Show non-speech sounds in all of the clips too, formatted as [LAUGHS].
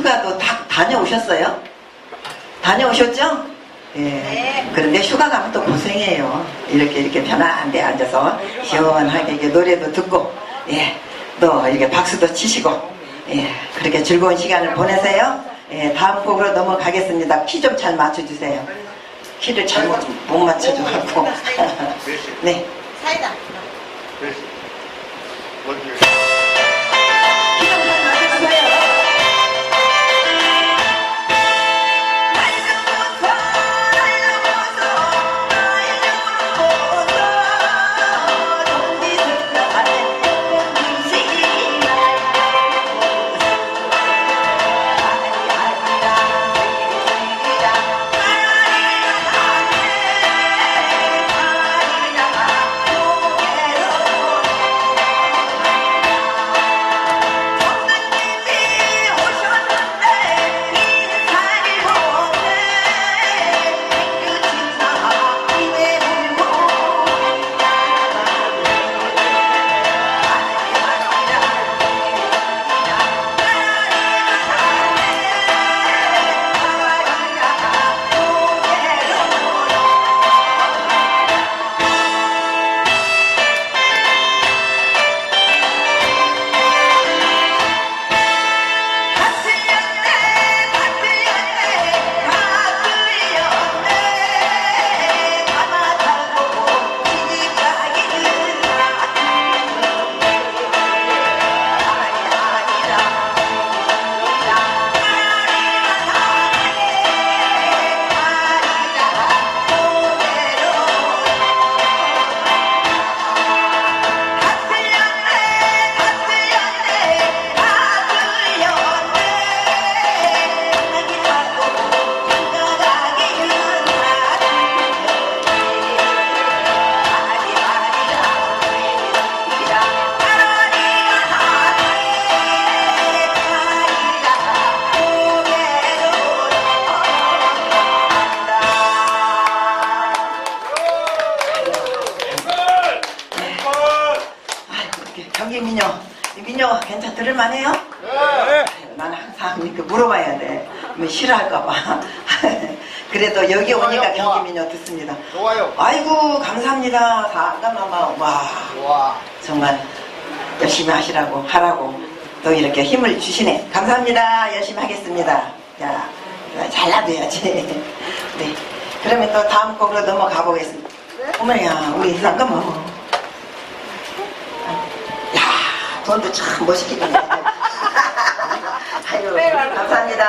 휴가도 다 다녀오셨어요? 다녀오셨죠? 예. 네. 그런데 휴가 가면 또 고생해요. 이렇게 이렇게 편한 데 앉아서 시원하게 이렇게 노래도 듣고, 예. 또 이렇게 박수도 치시고, 예. 그렇게 즐거운 시간을 보내세요. 예. 다음 곡으로 넘어가겠습니다. 키 좀 잘 맞춰주세요. 키를 잘못 못 맞춰줘갖고. [LAUGHS] 네. 사이다. 경기 민요, 이 민요 괜찮 들을만해요? 아유, 나는 항상 이렇게 물어봐야 돼. 뭐 싫어할까봐. [LAUGHS] 그래도 여기 오니까 경기 민요 듣습니다. 좋아요. 아이고 감사합니다. 잠깐만 와 와. 정말 열심히 하시라고 하라고 또 이렇게 힘을 주시네. 감사합니다. 열심히 하겠습니다. 자 잘라줘야지. [LAUGHS] 네. 그러면 또 다음 곡으로 넘어가 보겠습니다. 어머야 우리 잠깐만. 돈도 참 멋있게 받네. [LAUGHS] 아유 감사합니다.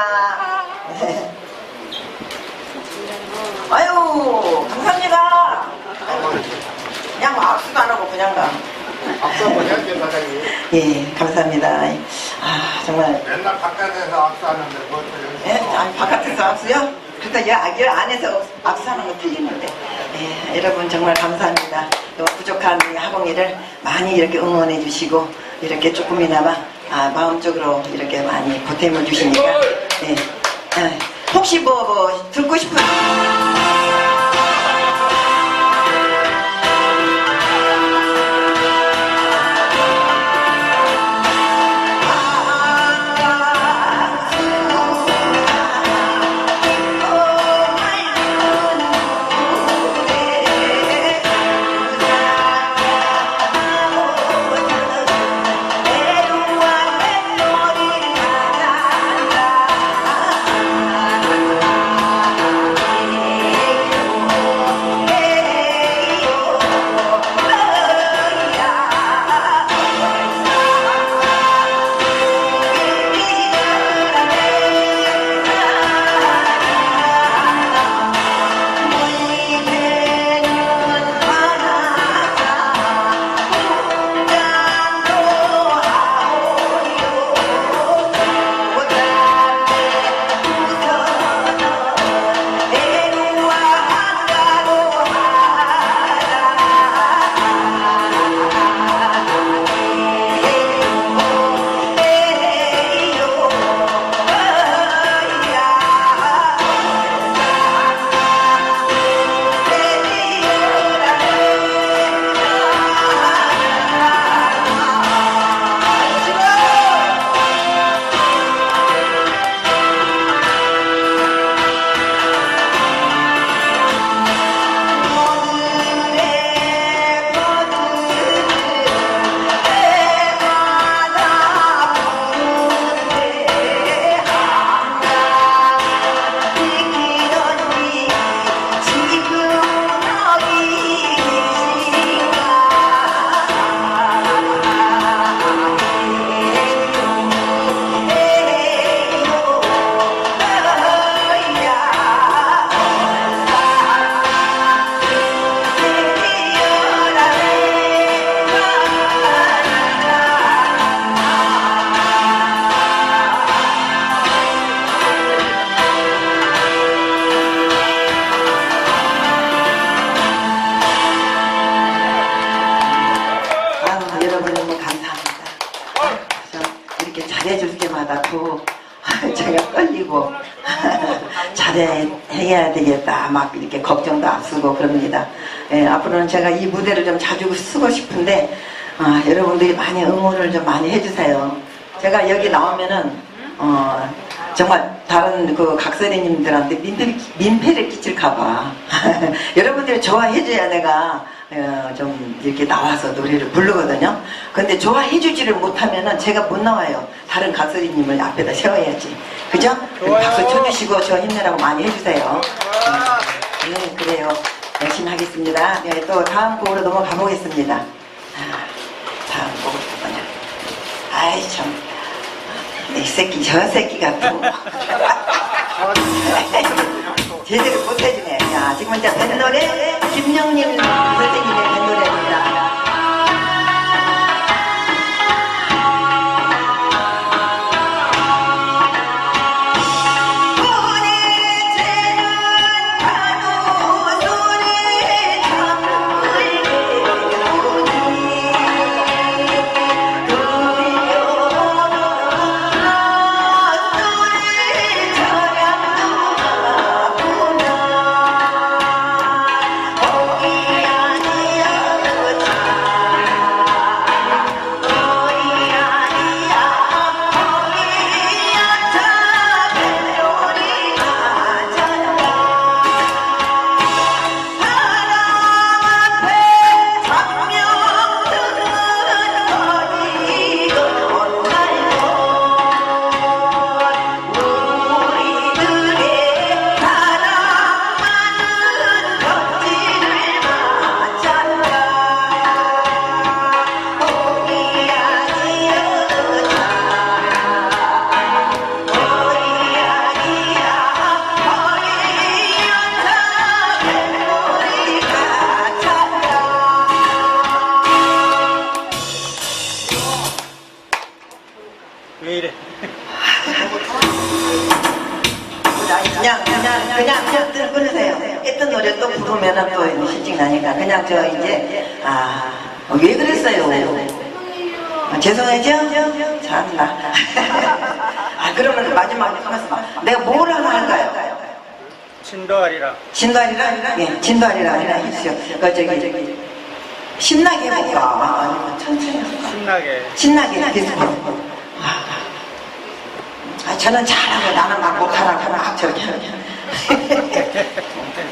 네. 아유 감사합니다. 그냥 뭐 악수도 안 하고 그냥 가. 악수 한번 해야지, 사장님. 예, 감사합니다. 아, 정말. 맨날 바깥에서 악수하는데 뭐또 예. 아니, 바깥에서 악수요? 그래도 여, 여 안에서 악수하는 건 틀리는데. 예, 여러분 정말 감사합니다. 또 부족한 이 하봉이를 많이 이렇게 응원해 주시고, 이렇게 조금이나마, 아, 마음적으로 이렇게 많이 보탬을 주시니까. 예. 예. 혹시 뭐, 뭐, 듣고 싶은. 떨리고 [LAUGHS] 잘해 해야 되겠다 막 이렇게 걱정도 앞서고 그럽니다. 예, 앞으로는 제가 이 무대를 좀 자주 쓰고 싶은데 아, 여러분들이 많이 응원을 좀 많이 해주세요. 제가 여기 나오면은 어, 정말 다른 그 각설이님들한테 민폐, 민폐를 끼칠까봐 [LAUGHS] 여러분들이 좋아해줘야 내가 어, 좀 이렇게 나와서 노래를 부르거든요. 근데 좋아해 주지를 못하면은 제가 못 나와요. 다른 각설이님을 앞에다 세워야지. 그죠? 박수 쳐주시고 저 힘내라고 많이 해주세요. 네, 그래요. 열심히 하겠습니다. 네, 또 다음 곡으로 넘어가 보겠습니다. 아, 다음 곡은 뭐냐? 아이 참. 이 새끼 저 새끼가 또 [LAUGHS] [LAUGHS] 제대로 못해주네. 야 지금 이제 된 노래 김영림 선생님의 된 노래입니다. 그랬어요? 아, 죄송해죠? 잘한다. [LAUGHS] 아 그러면 마지막에 하면서 내가 뭘 하나 할까요? 친도하리라. 진도아리라? 예, 진도아리라 아니라 해주세요. 그 저기 저기 신나게 해볼까? 아니면 천천히 할까? 신나게. 신나게 계속 아, 아, 저는 잘하고 나는 막 못하라고 막 저렇게 [LAUGHS]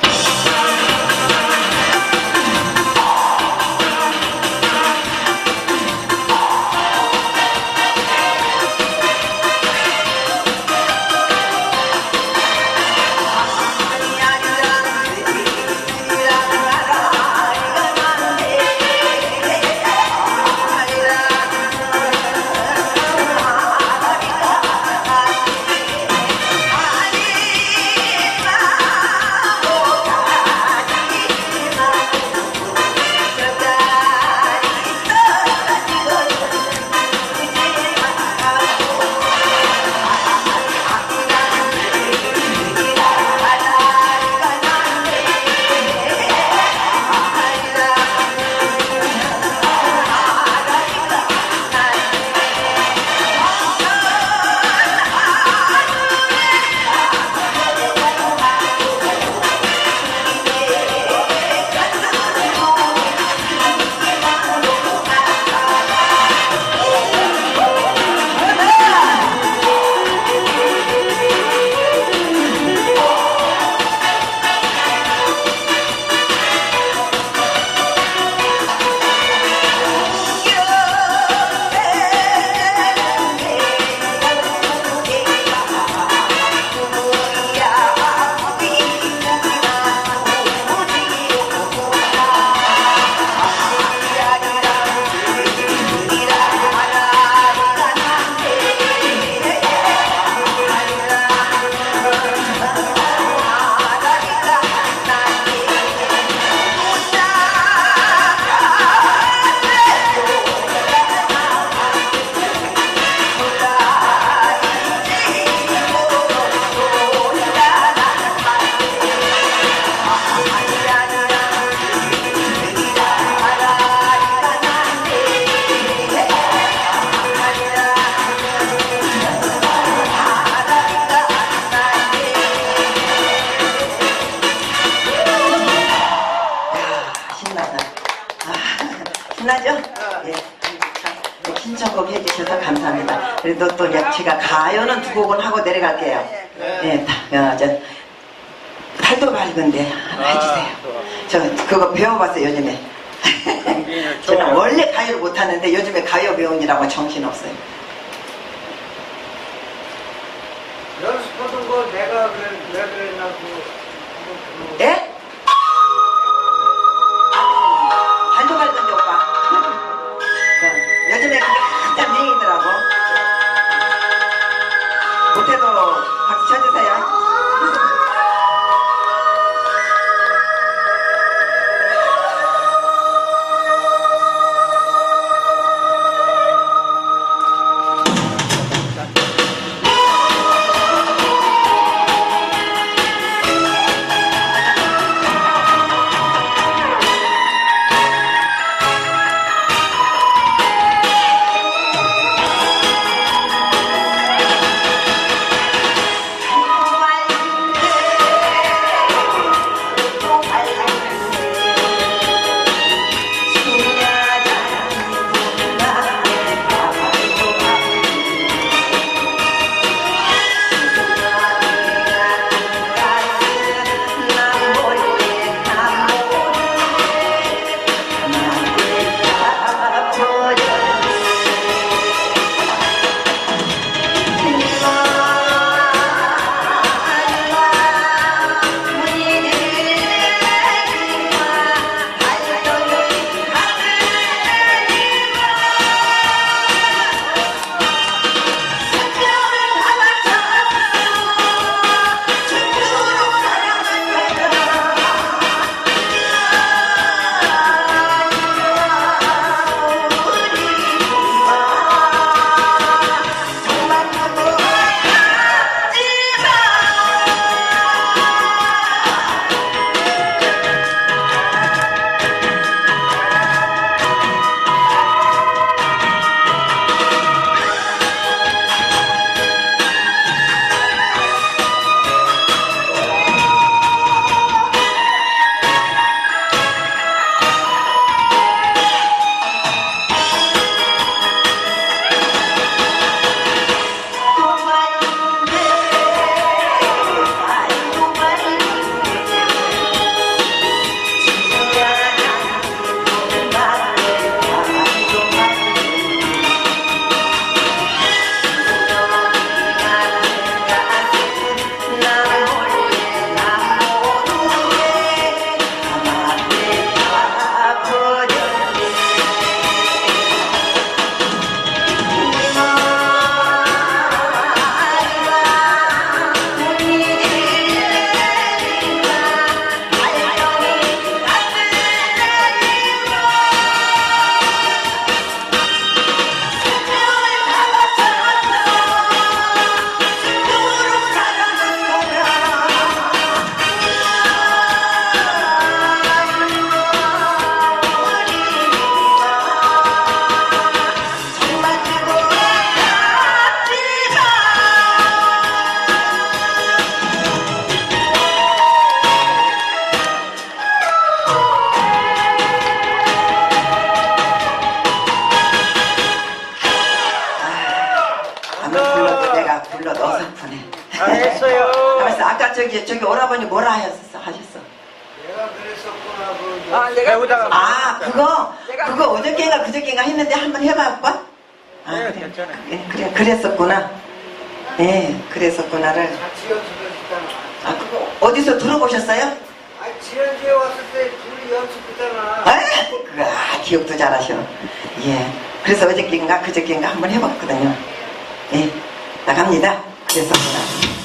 그래도 또 이제 제가 가요는 두 곡은 하고 내려갈게요. 예, 다, 어, 저, 달도 밝은데 하나 해주세요. 저 그거 배워봤어요 요즘에. [LAUGHS] 저는. 원래 가요를 못하는데 요즘에 가요 배우느라고 정신없어요. 했어요. 알았어. 아까 저기 저기 오라버니 뭐라 하셨어? 하셨어? 내가 그랬었구나 그 아, 내가 배우다가 아 그거 내가 그거 어저께인가 그저께인가 했는데 한번 해봐 오빠. 아 네, 그래. 괜찮아요. 예, 그래 그랬었구나. 예 그랬었구나를. 같이 아 그거 어디서 들어보셨어요? 아 지난주에 왔을 때 둘이 연습했잖아 아, 그, 아 기억도 잘하셔. 예. 그래서 어저께인가 그저께인가 한번 해봤거든요. 예. 나갑니다. 그랬었구나.